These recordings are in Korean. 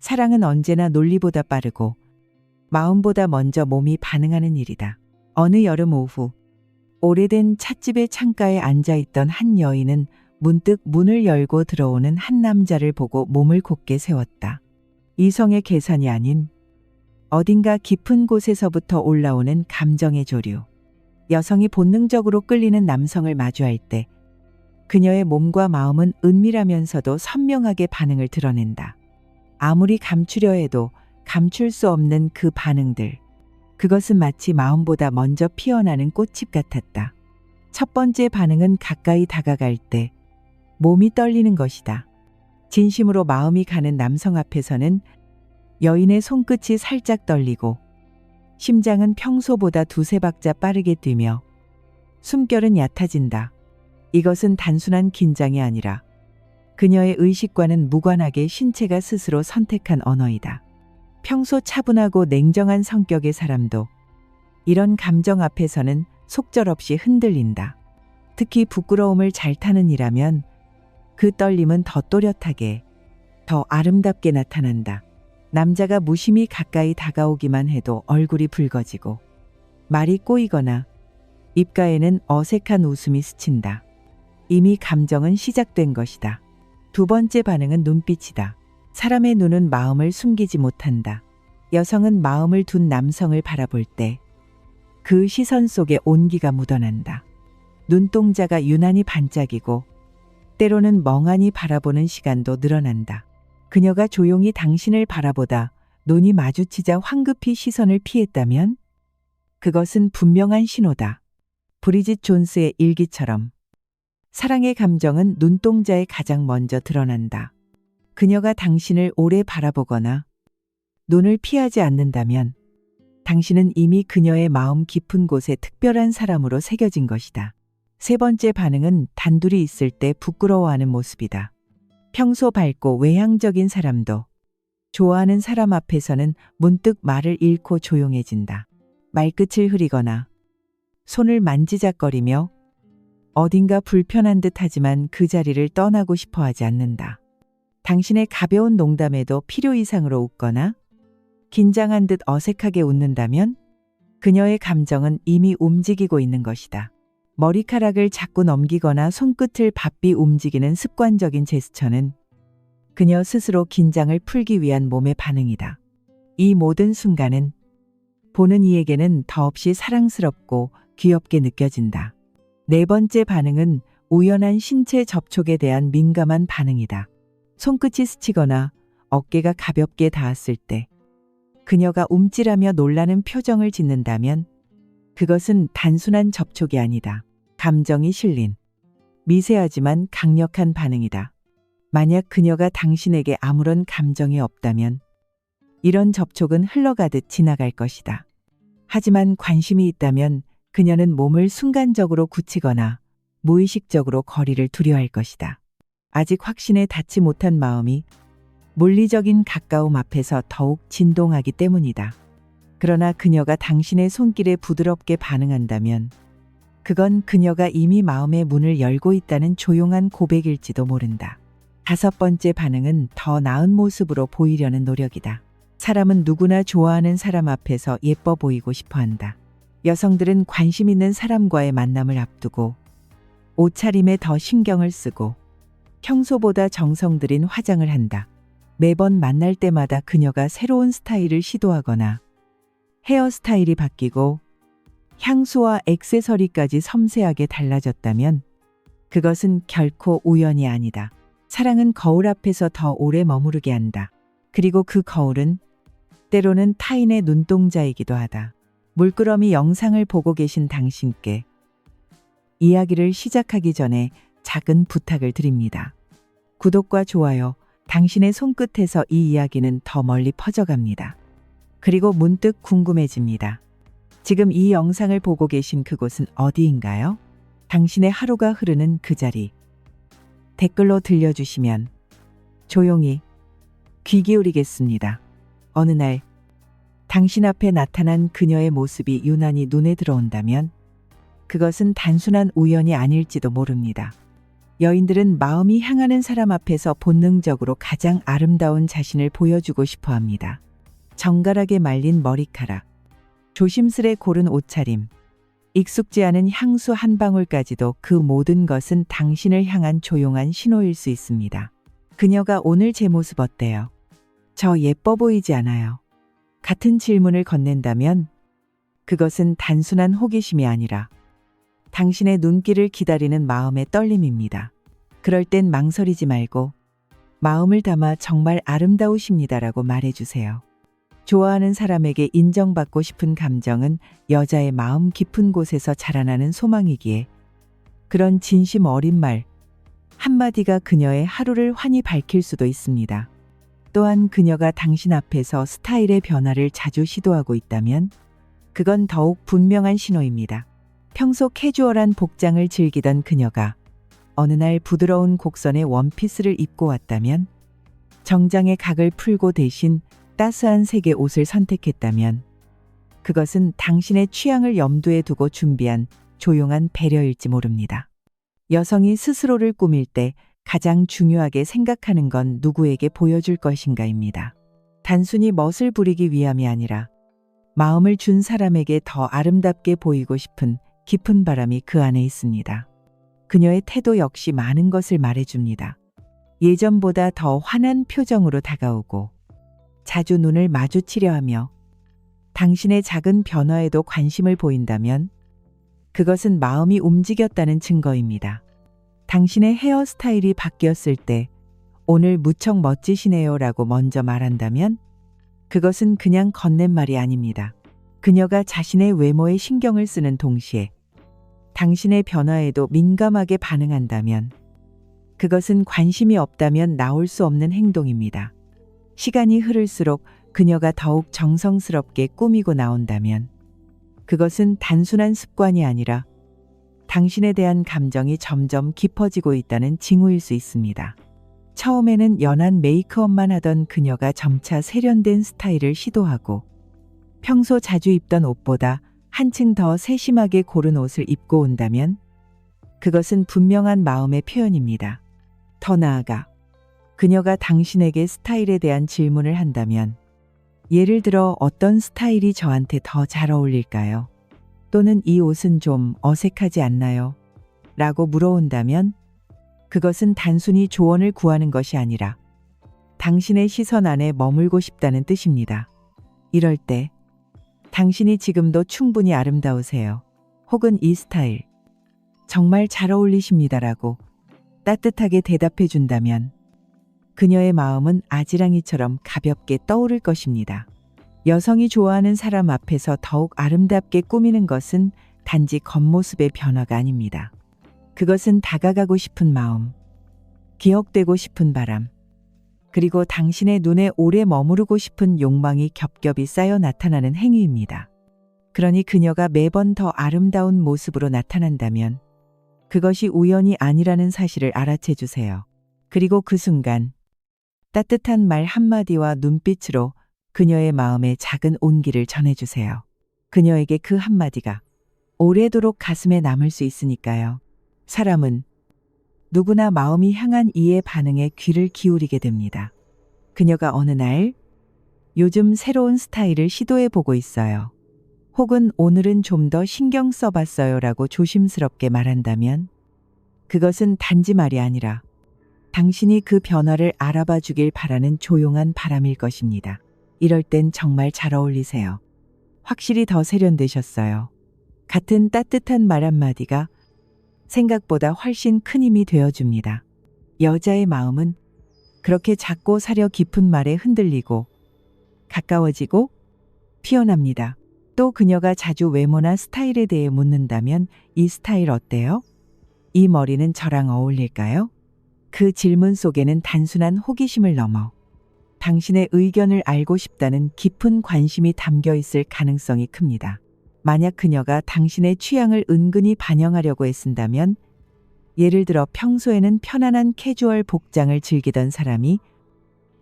사랑은 언제나 논리보다 빠르고 마음보다 먼저 몸이 반응하는 일이다. 어느 여름 오후 오래된 찻집의 창가에 앉아 있던 한 여인은 문득 문을 열고 들어오는 한 남자를 보고 몸을 곧게 세웠다. 이성의 계산이 아닌 어딘가 깊은 곳에서부터 올라오는 감정의 조류. 여성이 본능적으로 끌리는 남성을 마주할 때 그녀의 몸과 마음은 은밀하면서도 선명하게 반응을 드러낸다. 아무리 감추려 해도 감출 수 없는 그 반응들. 그것은 마치 마음보다 먼저 피어나는 꽃잎 같았다. 첫 번째 반응은 가까이 다가갈 때 몸이 떨리는 것이다. 진심으로 마음이 가는 남성 앞에서는 여인의 손끝이 살짝 떨리고 심장은 평소보다 두세 박자 빠르게 뛰며 숨결은 얕아진다. 이것은 단순한 긴장이 아니라 그녀의 의식과는 무관하게 신체가 스스로 선택한 언어이다. 평소 차분하고 냉정한 성격의 사람도 이런 감정 앞에서는 속절없이 흔들린다. 특히 부끄러움을 잘 타는 이라면 그 떨림은 더 또렷하게, 더 아름답게 나타난다. 남자가 무심히 가까이 다가오기만 해도 얼굴이 붉어지고 말이 꼬이거나 입가에는 어색한 웃음이 스친다. 이미 감정은 시작된 것이다. 두 번째 반응은 눈빛이다. 사람의 눈은 마음을 숨기지 못한다. 여성은 마음을 둔 남성을 바라볼 때 그 시선 속에 온기가 묻어난다. 눈동자가 유난히 반짝이고 때로는 멍하니 바라보는 시간도 늘어난다. 그녀가 조용히 당신을 바라보다 눈이 마주치자 황급히 시선을 피했다면 그것은 분명한 신호다. 브리짓 존스의 일기처럼 사랑의 감정은 눈동자에 가장 먼저 드러난다. 그녀가 당신을 오래 바라보거나 눈을 피하지 않는다면 당신은 이미 그녀의 마음 깊은 곳에 특별한 사람으로 새겨진 것이다. 세 번째 반응은 단둘이 있을 때 부끄러워하는 모습이다. 평소 밝고 외향적인 사람도 좋아하는 사람 앞에서는 문득 말을 잃고 조용해진다. 말끝을 흐리거나 손을 만지작거리며 어딘가 불편한 듯 하지만 그 자리를 떠나고 싶어 하지 않는다. 당신의 가벼운 농담에도 필요 이상으로 웃거나 긴장한 듯 어색하게 웃는다면 그녀의 감정은 이미 움직이고 있는 것이다. 머리카락을 자꾸 넘기거나 손끝을 바삐 움직이는 습관적인 제스처는 그녀 스스로 긴장을 풀기 위한 몸의 반응이다. 이 모든 순간은 보는 이에게는 더없이 사랑스럽고 귀엽게 느껴진다. 네 번째 반응은 우연한 신체 접촉에 대한 민감한 반응이다. 손끝이 스치거나 어깨가 가볍게 닿았을 때 그녀가 움찔하며 놀라는 표정을 짓는다면 그것은 단순한 접촉이 아니다. 감정이 실린 미세하지만 강력한 반응이다. 만약 그녀가 당신에게 아무런 감정이 없다면 이런 접촉은 흘러가듯 지나갈 것이다. 하지만 관심이 있다면 그녀는 몸을 순간적으로 굳히거나 무의식적으로 거리를 두려할 것이다. 아직 확신에 닿지 못한 마음이 물리적인 가까움 앞에서 더욱 진동하기 때문이다. 그러나 그녀가 당신의 손길에 부드럽게 반응한다면 그건 그녀가 이미 마음의 문을 열고 있다는 조용한 고백일지도 모른다. 다섯 번째 반응은 더 나은 모습으로 보이려는 노력이다. 사람은 누구나 좋아하는 사람 앞에서 예뻐 보이고 싶어 한다. 여성들은 관심 있는 사람과의 만남을 앞두고 옷차림에 더 신경을 쓰고 평소보다 정성 들인 화장을 한다. 매번 만날 때마다 그녀가 새로운 스타일을 시도하거나 헤어스타일이 바뀌고 향수와 액세서리까지 섬세하게 달라졌다면 그것은 결코 우연이 아니다. 사랑은 거울 앞에서 더 오래 머무르게 한다. 그리고 그 거울은 때로는 타인의 눈동자이기도 하다. 물끄러미 영상을 보고 계신 당신께 이야기를 시작하기 전에 작은 부탁을 드립니다. 구독과 좋아요, 당신의 손끝에서 이 이야기는 더 멀리 퍼져갑니다. 그리고 문득 궁금해집니다. 지금 이 영상을 보고 계신 그곳은 어디인가요? 당신의 하루가 흐르는 그 자리. 댓글로 들려주시면 조용히 귀 기울이겠습니다. 어느 날 당신 앞에 나타난 그녀의 모습이 유난히 눈에 들어온다면 그것은 단순한 우연이 아닐지도 모릅니다. 여인들은 마음이 향하는 사람 앞에서 본능적으로 가장 아름다운 자신을 보여주고 싶어 합니다. 정갈하게 말린 머리카락, 조심스레 고른 옷차림, 익숙지 않은 향수 한 방울까지도 그 모든 것은 당신을 향한 조용한 신호일 수 있습니다. 그녀가 오늘 제 모습 어때요? 저 예뻐 보이지 않아요. 같은 질문을 건넨다면 그것은 단순한 호기심이 아니라 당신의 눈길을 기다리는 마음의 떨림입니다. 그럴 땐 망설이지 말고 마음을 담아 정말 아름다우십니다라고 말해주세요. 좋아하는 사람에게 인정받고 싶은 감정은 여자의 마음 깊은 곳에서 자라나는 소망이기에 그런 진심 어린 말 한마디가 그녀의 하루를 환히 밝힐 수도 있습니다. 또한 그녀가 당신 앞에서 스타일의 변화를 자주 시도하고 있다면 그건 더욱 분명한 신호입니다. 평소 캐주얼한 복장을 즐기던 그녀가 어느 날 부드러운 곡선의 원피스를 입고 왔다면 정장의 각을 풀고 대신 따스한 색의 옷을 선택했다면 그것은 당신의 취향을 염두에 두고 준비한 조용한 배려일지 모릅니다. 여성이 스스로를 꾸밀 때 가장 중요하게 생각하는 건 누구에게 보여줄 것인가입니다. 단순히 멋을 부리기 위함이 아니라 마음을 준 사람에게 더 아름답게 보이고 싶은 깊은 바람이 그 안에 있습니다. 그녀의 태도 역시 많은 것을 말해줍니다. 예전보다 더 환한 표정으로 다가오고 자주 눈을 마주치려 하며 당신의 작은 변화에도 관심을 보인다면 그것은 마음이 움직였다는 증거입니다. 당신의 헤어스타일이 바뀌었을 때 오늘 무척 멋지시네요 라고 먼저 말한다면 그것은 그냥 건넨 말이 아닙니다. 그녀가 자신의 외모에 신경을 쓰는 동시에 당신의 변화에도 민감하게 반응한다면 그것은 관심이 없다면 나올 수 없는 행동입니다. 시간이 흐를수록 그녀가 더욱 정성스럽게 꾸미고 나온다면 그것은 단순한 습관이 아니라 당신에 대한 감정이 점점 깊어지고 있다는 징후일 수 있습니다. 처음에는 연한 메이크업만 하던 그녀가 점차 세련된 스타일을 시도하고 평소 자주 입던 옷보다 한층 더 세심하게 고른 옷을 입고 온다면 그것은 분명한 마음의 표현입니다. 더 나아가 그녀가 당신에게 스타일에 대한 질문을 한다면 예를 들어 어떤 스타일이 저한테 더 잘 어울릴까요? 또는 이 옷은 좀 어색하지 않나요? 라고 물어온다면 그것은 단순히 조언을 구하는 것이 아니라 당신의 시선 안에 머물고 싶다는 뜻입니다. 이럴 때 당신이 지금도 충분히 아름다우세요. 혹은 이 스타일 정말 잘 어울리십니다라고 따뜻하게 대답해 준다면 그녀의 마음은 아지랑이처럼 가볍게 떠오를 것입니다. 여성이 좋아하는 사람 앞에서 더욱 아름답게 꾸미는 것은 단지 겉모습의 변화가 아닙니다. 그것은 다가가고 싶은 마음, 기억되고 싶은 바람, 그리고 당신의 눈에 오래 머무르고 싶은 욕망이 겹겹이 쌓여 나타나는 행위입니다. 그러니 그녀가 매번 더 아름다운 모습으로 나타난다면 그것이 우연이 아니라는 사실을 알아채 주세요. 그리고 그 순간 따뜻한 말 한마디와 눈빛으로 그녀의 마음에 작은 온기를 전해주세요. 그녀에게 그 한마디가 오래도록 가슴에 남을 수 있으니까요. 사람은 누구나 마음이 향한 이의 반응에 귀를 기울이게 됩니다. 그녀가 어느 날 요즘 새로운 스타일을 시도해 보고 있어요. 혹은 오늘은 좀 더 신경 써봤어요 라고 조심스럽게 말한다면 그것은 단지 말이 아니라 당신이 그 변화를 알아봐 주길 바라는 조용한 바람일 것입니다. 이럴 땐 정말 잘 어울리세요. 확실히 더 세련되셨어요. 같은 따뜻한 말 한마디가 생각보다 훨씬 큰 힘이 되어줍니다. 여자의 마음은 그렇게 작고 사려 깊은 말에 흔들리고 가까워지고 피어납니다. 또 그녀가 자주 외모나 스타일에 대해 묻는다면 이 스타일 어때요? 이 머리는 저랑 어울릴까요? 그 질문 속에는 단순한 호기심을 넘어 당신의 의견을 알고 싶다는 깊은 관심이 담겨 있을 가능성이 큽니다. 만약 그녀가 당신의 취향을 은근히 반영하려고 애쓴다면 예를 들어 평소에는 편안한 캐주얼 복장을 즐기던 사람이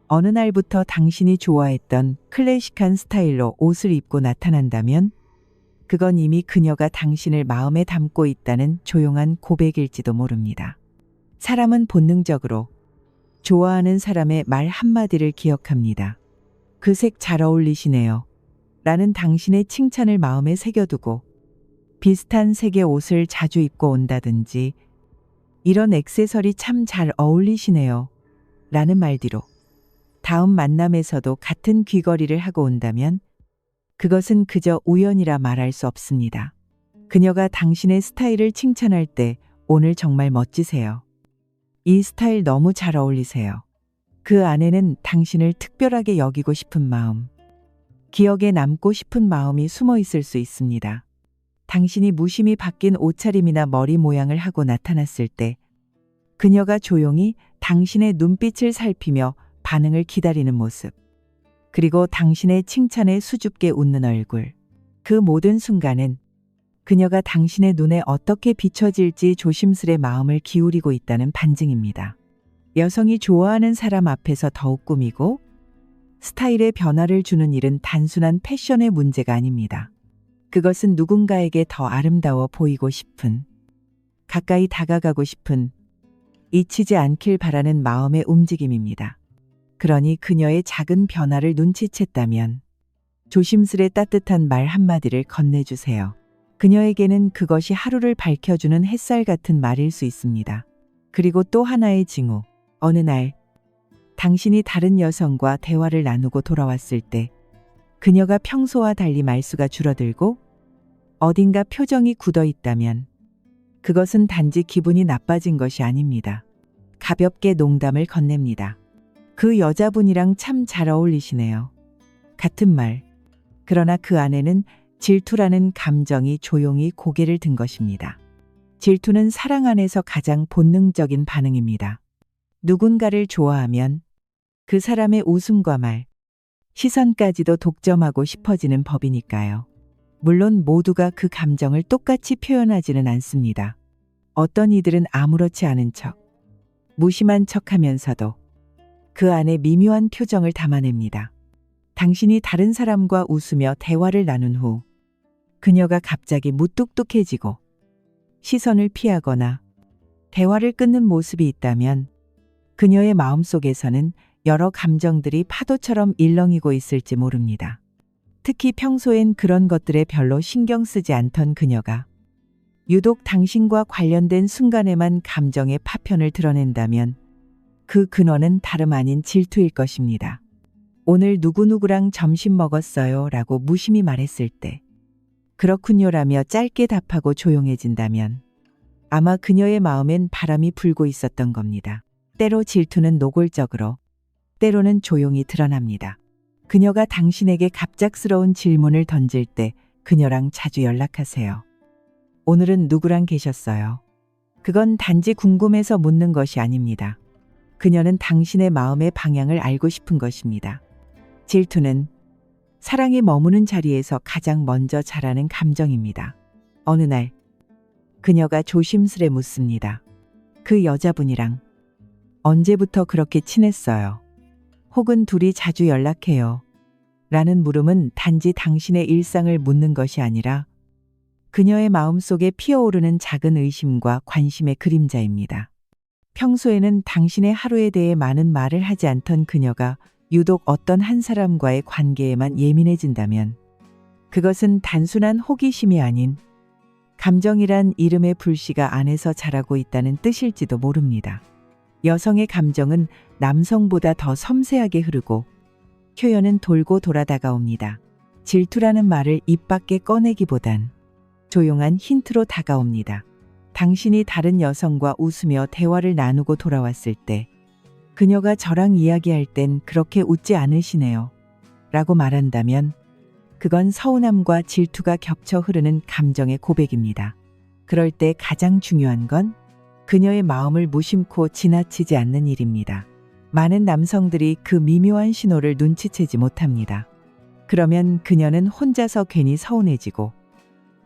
어느 날부터 당신이 좋아했던 클래식한 스타일로 옷을 입고 나타난다면 그건 이미 그녀가 당신을 마음에 담고 있다는 조용한 고백일지도 모릅니다. 사람은 본능적으로 좋아하는 사람의 말 한마디를 기억합니다. 그 색 잘 어울리시네요. 라는 당신의 칭찬을 마음에 새겨두고 비슷한 색의 옷을 자주 입고 온다든지 이런 액세서리 참 잘 어울리시네요. 라는 말 뒤로 다음 만남에서도 같은 귀걸이를 하고 온다면 그것은 그저 우연이라 말할 수 없습니다. 그녀가 당신의 스타일을 칭찬할 때 오늘 정말 멋지세요. 이 스타일 너무 잘 어울리세요. 그 안에는 당신을 특별하게 여기고 싶은 마음, 기억에 남고 싶은 마음이 숨어 있을 수 있습니다. 당신이 무심히 바뀐 옷차림이나 머리 모양을 하고 나타났을 때 그녀가 조용히 당신의 눈빛을 살피며 반응을 기다리는 모습. 그리고 당신의 칭찬에 수줍게 웃는 얼굴. 그 모든 순간은 그녀가 당신의 눈에 어떻게 비춰질지 조심스레 마음을 기울이고 있다는 반증입니다. 여성이 좋아하는 사람 앞에서 더욱 꾸미고 스타일의 변화를 주는 일은 단순한 패션의 문제가 아닙니다. 그것은 누군가에게 더 아름다워 보이고 싶은, 가까이 다가가고 싶은, 잊히지 않길 바라는 마음의 움직임입니다. 그러니 그녀의 작은 변화를 눈치챘다면 조심스레 따뜻한 말 한마디를 건네주세요. 그녀에게는 그것이 하루를 밝혀주는 햇살 같은 말일 수 있습니다. 그리고 또 하나의 징후. 어느 날, 당신이 다른 여성과 대화를 나누고 돌아왔을 때, 그녀가 평소와 달리 말수가 줄어들고, 어딘가 표정이 굳어 있다면, 그것은 단지 기분이 나빠진 것이 아닙니다. 가볍게 농담을 건넵니다. 그 여자분이랑 참 잘 어울리시네요. 같은 말. 그러나 그 안에는 질투라는 감정이 조용히 고개를 든 것입니다. 질투는 사랑 안에서 가장 본능적인 반응입니다. 누군가를 좋아하면 그 사람의 웃음과 말, 시선까지도 독점하고 싶어지는 법이니까요. 물론 모두가 그 감정을 똑같이 표현하지는 않습니다. 어떤 이들은 아무렇지 않은 척, 무심한 척 하면서도 그 안에 미묘한 표정을 담아냅니다. 당신이 다른 사람과 웃으며 대화를 나눈 후 그녀가 갑자기 무뚝뚝해지고 시선을 피하거나 대화를 끊는 모습이 있다면 그녀의 마음속에서는 여러 감정들이 파도처럼 일렁이고 있을지 모릅니다. 특히 평소엔 그런 것들에 별로 신경 쓰지 않던 그녀가 유독 당신과 관련된 순간에만 감정의 파편을 드러낸다면 그 근원은 다름 아닌 질투일 것입니다. 오늘 누구누구랑 점심 먹었어요 라고 무심히 말했을 때 그렇군요라며 짧게 답하고 조용해진다면 아마 그녀의 마음엔 바람이 불고 있었던 겁니다. 때로 질투는 노골적으로, 때로는 조용히 드러납니다. 그녀가 당신에게 갑작스러운 질문을 던질 때 그녀랑 자주 연락하세요. 오늘은 누구랑 계셨어요? 그건 단지 궁금해서 묻는 것이 아닙니다. 그녀는 당신의 마음의 방향을 알고 싶은 것입니다. 질투는 사랑이 머무는 자리에서 가장 먼저 자라는 감정입니다. 어느 날, 그녀가 조심스레 묻습니다. 그 여자분이랑 언제부터 그렇게 친했어요? 혹은 둘이 자주 연락해요. 라는 물음은 단지 당신의 일상을 묻는 것이 아니라 그녀의 마음 속에 피어오르는 작은 의심과 관심의 그림자입니다. 평소에는 당신의 하루에 대해 많은 말을 하지 않던 그녀가 유독 어떤 한 사람과의 관계에만 예민해진다면 그것은 단순한 호기심이 아닌 감정이란 이름의 불씨가 안에서 자라고 있다는 뜻일지도 모릅니다. 여성의 감정은 남성보다 더 섬세하게 흐르고 표현은 돌고 돌아 다가옵니다. 질투라는 말을 입 밖에 꺼내기보단 조용한 힌트로 다가옵니다. 당신이 다른 여성과 웃으며 대화를 나누고 돌아왔을 때 그녀가 저랑 이야기할 땐 그렇게 웃지 않으시네요. 라고 말한다면 그건 서운함과 질투가 겹쳐 흐르는 감정의 고백입니다. 그럴 때 가장 중요한 건 그녀의 마음을 무심코 지나치지 않는 일입니다. 많은 남성들이 그 미묘한 신호를 눈치채지 못합니다. 그러면 그녀는 혼자서 괜히 서운해지고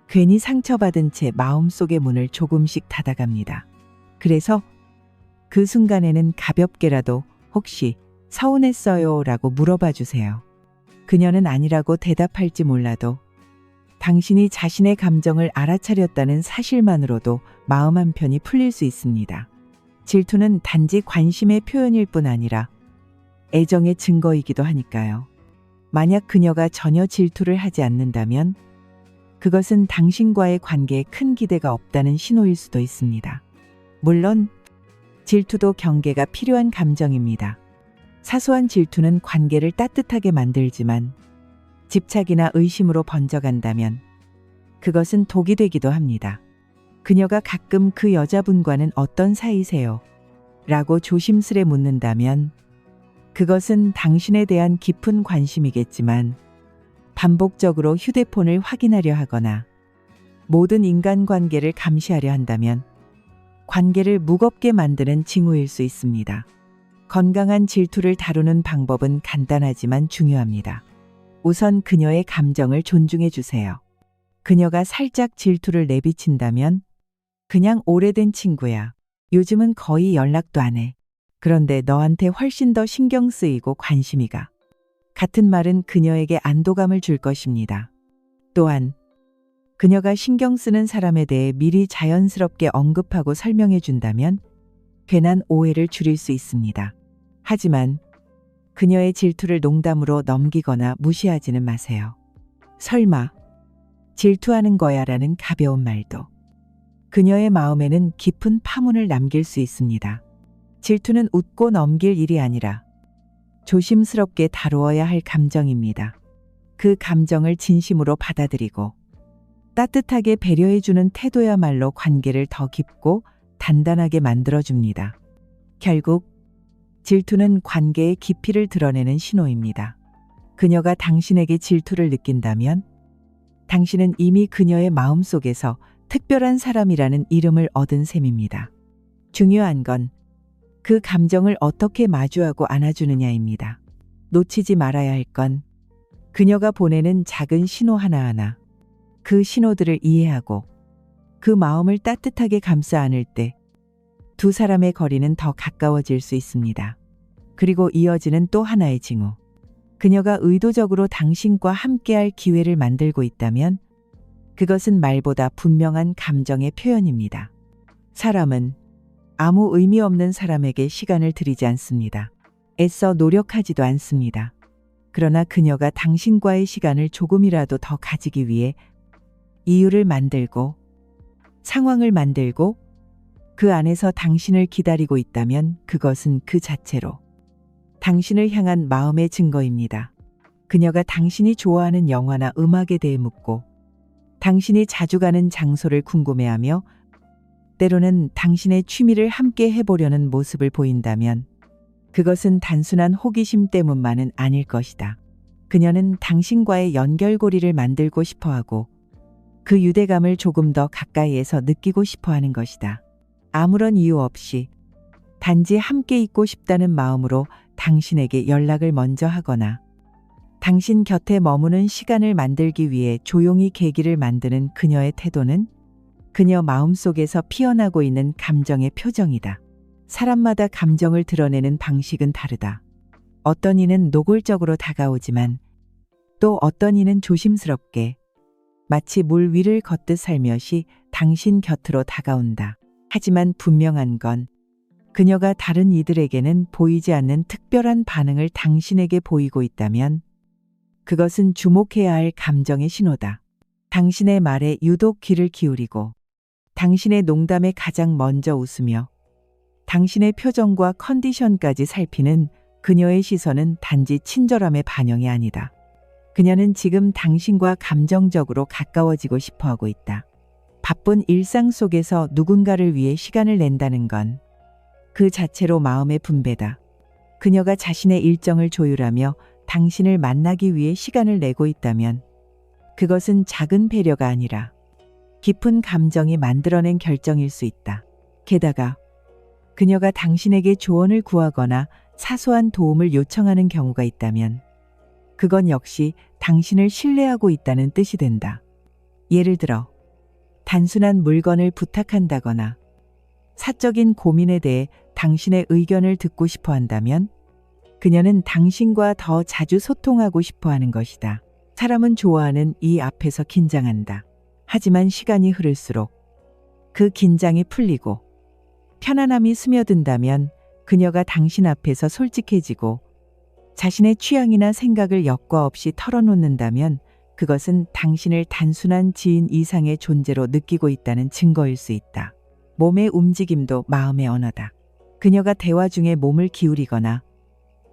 괜히 상처받은 채 마음속의 문을 조금씩 닫아갑니다. 그래서 그 순간에는 가볍게라도 혹시 서운했어요 라고 물어봐 주세요. 그녀는 아니라고 대답할지 몰라도 당신이 자신의 감정을 알아차렸다는 사실만으로도 마음 한편이 풀릴 수 있습니다. 질투는 단지 관심의 표현일 뿐 아니라 애정의 증거이기도 하니까요. 만약 그녀가 전혀 질투를 하지 않는다면 그것은 당신과의 관계에 큰 기대가 없다는 신호일 수도 있습니다. 물론 질투도 경계가 필요한 감정입니다. 사소한 질투는 관계를 따뜻하게 만들지만 집착이나 의심으로 번져간다면 그것은 독이 되기도 합니다. 그녀가 가끔 그 여자분과는 어떤 사이세요? 라고 조심스레 묻는다면 그것은 당신에 대한 깊은 관심이겠지만 반복적으로 휴대폰을 확인하려 하거나 모든 인간관계를 감시하려 한다면 관계를 무겁게 만드는 징후일 수 있습니다. 건강한 질투를 다루는 방법은 간단하지만 중요합니다. 우선 그녀의 감정을 존중해 주세요. 그녀가 살짝 질투를 내비친다면 그냥 오래된 친구야. 요즘은 거의 연락도 안 해. 그런데 너한테 훨씬 더 신경 쓰이고 관심이 가. 같은 말은 그녀에게 안도감을 줄 것입니다. 또한 그녀가 신경 쓰는 사람에 대해 미리 자연스럽게 언급하고 설명해 준다면 괜한 오해를 줄일 수 있습니다. 하지만 그녀의 질투를 농담으로 넘기거나 무시하지는 마세요. 설마 질투하는 거야 라는 가벼운 말도 그녀의 마음에는 깊은 파문을 남길 수 있습니다. 질투는 웃고 넘길 일이 아니라 조심스럽게 다루어야 할 감정입니다. 그 감정을 진심으로 받아들이고 따뜻하게 배려해주는 태도야말로 관계를 더 깊고 단단하게 만들어줍니다. 결국 질투는 관계의 깊이를 드러내는 신호입니다. 그녀가 당신에게 질투를 느낀다면 당신은 이미 그녀의 마음 속에서 특별한 사람이라는 이름을 얻은 셈입니다. 중요한 건 그 감정을 어떻게 마주하고 안아주느냐입니다. 놓치지 말아야 할 건 그녀가 보내는 작은 신호 하나하나 그 신호들을 이해하고 그 마음을 따뜻하게 감싸 안을 때 두 사람의 거리는 더 가까워질 수 있습니다. 그리고 이어지는 또 하나의 징후. 그녀가 의도적으로 당신과 함께할 기회를 만들고 있다면 그것은 말보다 분명한 감정의 표현입니다. 사람은 아무 의미 없는 사람에게 시간을 들이지 않습니다. 애써 노력하지도 않습니다. 그러나 그녀가 당신과의 시간을 조금이라도 더 가지기 위해 이유를 만들고 상황을 만들고 그 안에서 당신을 기다리고 있다면 그것은 그 자체로 당신을 향한 마음의 증거입니다. 그녀가 당신이 좋아하는 영화나 음악에 대해 묻고 당신이 자주 가는 장소를 궁금해하며 때로는 당신의 취미를 함께 해보려는 모습을 보인다면 그것은 단순한 호기심 때문만은 아닐 것이다. 그녀는 당신과의 연결고리를 만들고 싶어 하고 그 유대감을 조금 더 가까이에서 느끼고 싶어 하는 것이다. 아무런 이유 없이 단지 함께 있고 싶다는 마음으로 당신에게 연락을 먼저 하거나 당신 곁에 머무는 시간을 만들기 위해 조용히 계기를 만드는 그녀의 태도는 그녀 마음속에서 피어나고 있는 감정의 표정이다. 사람마다 감정을 드러내는 방식은 다르다. 어떤 이는 노골적으로 다가오지만 또 어떤 이는 조심스럽게 마치 물 위를 걷듯 살며시 당신 곁으로 다가온다. 하지만 분명한 건 그녀가 다른 이들에게는 보이지 않는 특별한 반응을 당신에게 보이고 있다면 그것은 주목해야 할 감정의 신호다. 당신의 말에 유독 귀를 기울이고 당신의 농담에 가장 먼저 웃으며 당신의 표정과 컨디션까지 살피는 그녀의 시선은 단지 친절함의 반영이 아니다. 그녀는 지금 당신과 감정적으로 가까워지고 싶어 하고 있다. 바쁜 일상 속에서 누군가를 위해 시간을 낸다는 건 그 자체로 마음의 분배다. 그녀가 자신의 일정을 조율하며 당신을 만나기 위해 시간을 내고 있다면 그것은 작은 배려가 아니라 깊은 감정이 만들어낸 결정일 수 있다. 게다가 그녀가 당신에게 조언을 구하거나 사소한 도움을 요청하는 경우가 있다면 그건 역시 당신을 신뢰하고 있다는 뜻이 된다. 예를 들어 단순한 물건을 부탁한다거나 사적인 고민에 대해 당신의 의견을 듣고 싶어 한다면 그녀는 당신과 더 자주 소통하고 싶어 하는 것이다. 사람은 좋아하는 이 앞에서 긴장한다. 하지만 시간이 흐를수록 그 긴장이 풀리고 편안함이 스며든다면 그녀가 당신 앞에서 솔직해지고 자신의 취향이나 생각을 여과 없이 털어놓는다면 그것은 당신을 단순한 지인 이상의 존재로 느끼고 있다는 증거일 수 있다. 몸의 움직임도 마음의 언어다. 그녀가 대화 중에 몸을 기울이거나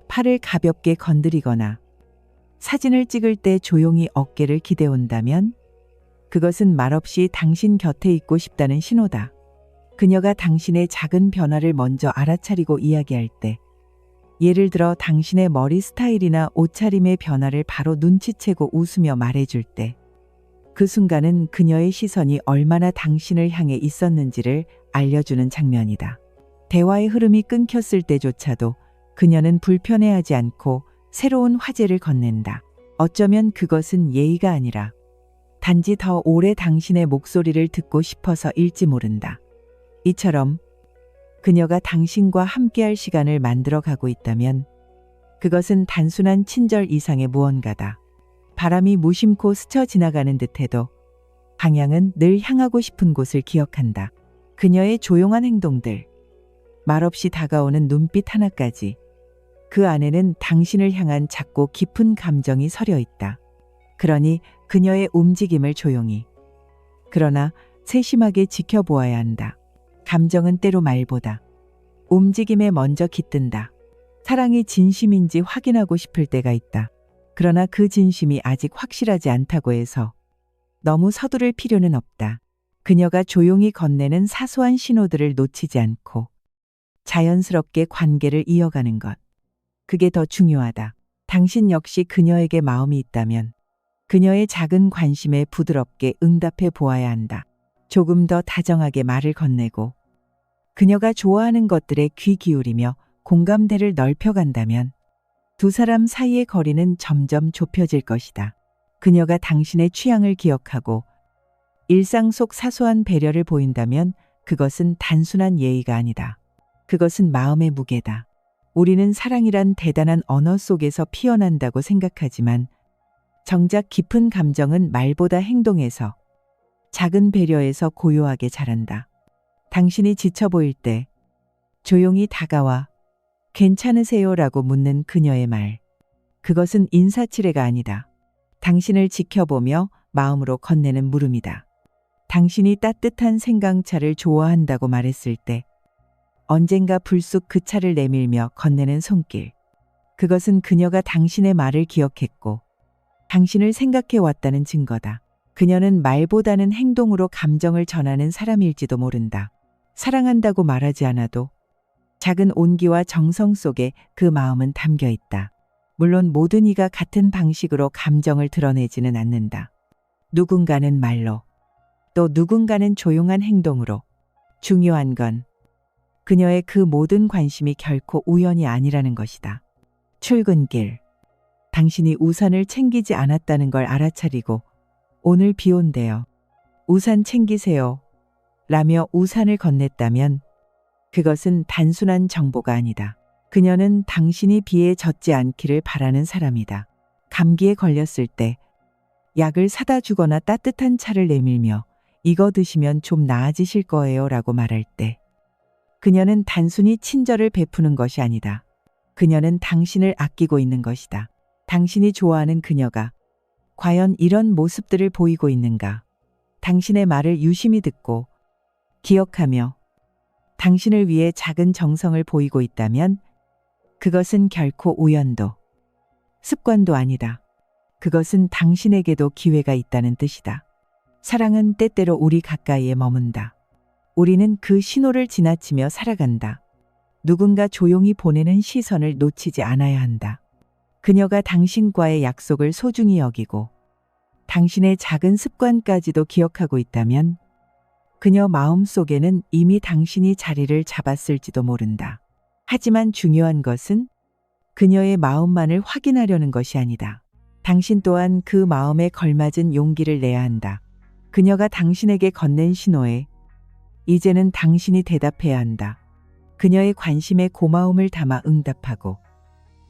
팔을 가볍게 건드리거나 사진을 찍을 때 조용히 어깨를 기대온다면 그것은 말없이 당신 곁에 있고 싶다는 신호다. 그녀가 당신의 작은 변화를 먼저 알아차리고 이야기할 때 예를 들어 당신의 머리 스타일이나 옷차림의 변화를 바로 눈치채고 웃으며 말해줄 때 그 순간은 그녀의 시선이 얼마나 당신을 향해 있었는지를 알려주는 장면이다. 대화의 흐름이 끊겼을 때조차도 그녀는 불편해하지 않고 새로운 화제를 건넨다. 어쩌면 그것은 예의가 아니라 단지 더 오래 당신의 목소리를 듣고 싶어서일지 모른다. 이처럼 그녀가 당신과 함께할 시간을 만들어 가고 있다면 그것은 단순한 친절 이상의 무언가다. 바람이 무심코 스쳐 지나가는 듯해도 방향은 늘 향하고 싶은 곳을 기억한다. 그녀의 조용한 행동들, 말없이 다가오는 눈빛 하나까지 그 안에는 당신을 향한 작고 깊은 감정이 서려 있다. 그러니 그녀의 움직임을 조용히, 그러나 세심하게 지켜보아야 한다. 감정은 때로 말보다 움직임에 먼저 깃든다. 사랑이 진심인지 확인하고 싶을 때가 있다. 그러나 그 진심이 아직 확실하지 않다고 해서 너무 서두를 필요는 없다. 그녀가 조용히 건네는 사소한 신호들을 놓치지 않고 자연스럽게 관계를 이어가는 것. 그게 더 중요하다. 당신 역시 그녀에게 마음이 있다면 그녀의 작은 관심에 부드럽게 응답해 보아야 한다. 조금 더 다정하게 말을 건네고 그녀가 좋아하는 것들에 귀 기울이며 공감대를 넓혀간다면 두 사람 사이의 거리는 점점 좁혀질 것이다. 그녀가 당신의 취향을 기억하고 일상 속 사소한 배려를 보인다면 그것은 단순한 예의가 아니다. 그것은 마음의 무게다. 우리는 사랑이란 대단한 언어 속에서 피어난다고 생각하지만 정작 깊은 감정은 말보다 행동에서 작은 배려에서 고요하게 자란다. 당신이 지쳐 보일 때 조용히 다가와 괜찮으세요? 라고 묻는 그녀의 말. 그것은 인사치레가 아니다. 당신을 지켜보며 마음으로 건네는 물음이다. 당신이 따뜻한 생강차를 좋아한다고 말했을 때 언젠가 불쑥 그 차를 내밀며 건네는 손길. 그것은 그녀가 당신의 말을 기억했고 당신을 생각해 왔다는 증거다. 그녀는 말보다는 행동으로 감정을 전하는 사람일지도 모른다. 사랑한다고 말하지 않아도 작은 온기와 정성 속에 그 마음은 담겨 있다. 물론 모든 이가 같은 방식으로 감정을 드러내지는 않는다. 누군가는 말로, 또 누군가는 조용한 행동으로. 중요한 건 그녀의 그 모든 관심이 결코 우연이 아니라는 것이다. 출근길. 당신이 우산을 챙기지 않았다는 걸 알아차리고 오늘 비 온대요. 우산 챙기세요. 라며 우산을 건넸다면 그것은 단순한 정보가 아니다. 그녀는 당신이 비에 젖지 않기를 바라는 사람이다. 감기에 걸렸을 때 약을 사다 주거나 따뜻한 차를 내밀며 이거 드시면 좀 나아지실 거예요 라고 말할 때 그녀는 단순히 친절을 베푸는 것이 아니다. 그녀는 당신을 아끼고 있는 것이다. 당신이 좋아하는 그녀가 과연 이런 모습들을 보이고 있는가? 당신의 말을 유심히 듣고 기억하며 당신을 위해 작은 정성을 보이고 있다면 그것은 결코 우연도 습관도 아니다. 그것은 당신에게도 기회가 있다는 뜻이다. 사랑은 때때로 우리 가까이에 머문다. 우리는 그 신호를 지나치며 살아간다. 누군가 조용히 보내는 시선을 놓치지 않아야 한다. 그녀가 당신과의 약속을 소중히 여기고 당신의 작은 습관까지도 기억하고 있다면 그녀 마음 속에는 이미 당신이 자리를 잡았을지도 모른다. 하지만 중요한 것은 그녀의 마음만을 확인하려는 것이 아니다. 당신 또한 그 마음에 걸맞은 용기를 내야 한다. 그녀가 당신에게 건넨 신호에 이제는 당신이 대답해야 한다. 그녀의 관심에 고마움을 담아 응답하고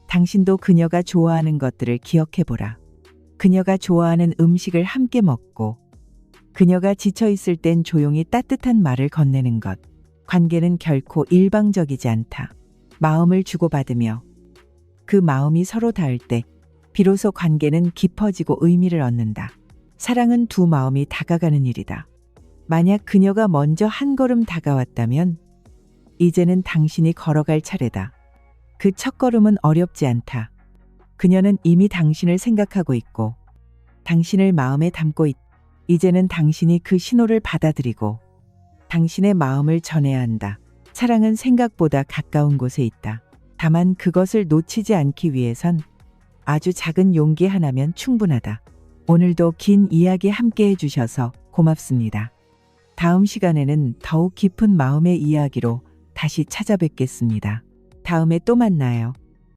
당신도 그녀가 좋아하는 것들을 기억해 보라. 그녀가 좋아하는 음식을 함께 먹고 그녀가 지쳐 있을 땐 조용히 따뜻한 말을 건네는 것. 관계는 결코 일방적이지 않다. 마음을 주고받으며 그 마음이 서로 닿을 때 비로소 관계는 깊어지고 의미를 얻는다. 사랑은 두 마음이 다가가는 일이다. 만약 그녀가 먼저 한 걸음 다가왔다면 이제는 당신이 걸어갈 차례다. 그 첫 걸음은 어렵지 않다. 그녀는 이미 당신을 생각하고 있고 당신을 마음에 담고 있. 이제는 당신이 그 신호를 받아들이고 당신의 마음을 전해야 한다. 사랑은 생각보다 가까운 곳에 있다. 다만 그것을 놓치지 않기 위해선 아주 작은 용기 하나면 충분하다. 오늘도 긴 이야기 함께 해주셔서 고맙습니다. 다음 시간에는 더욱 깊은 마음의 이야기로 다시 찾아뵙겠습니다. 다음에 또 만나요.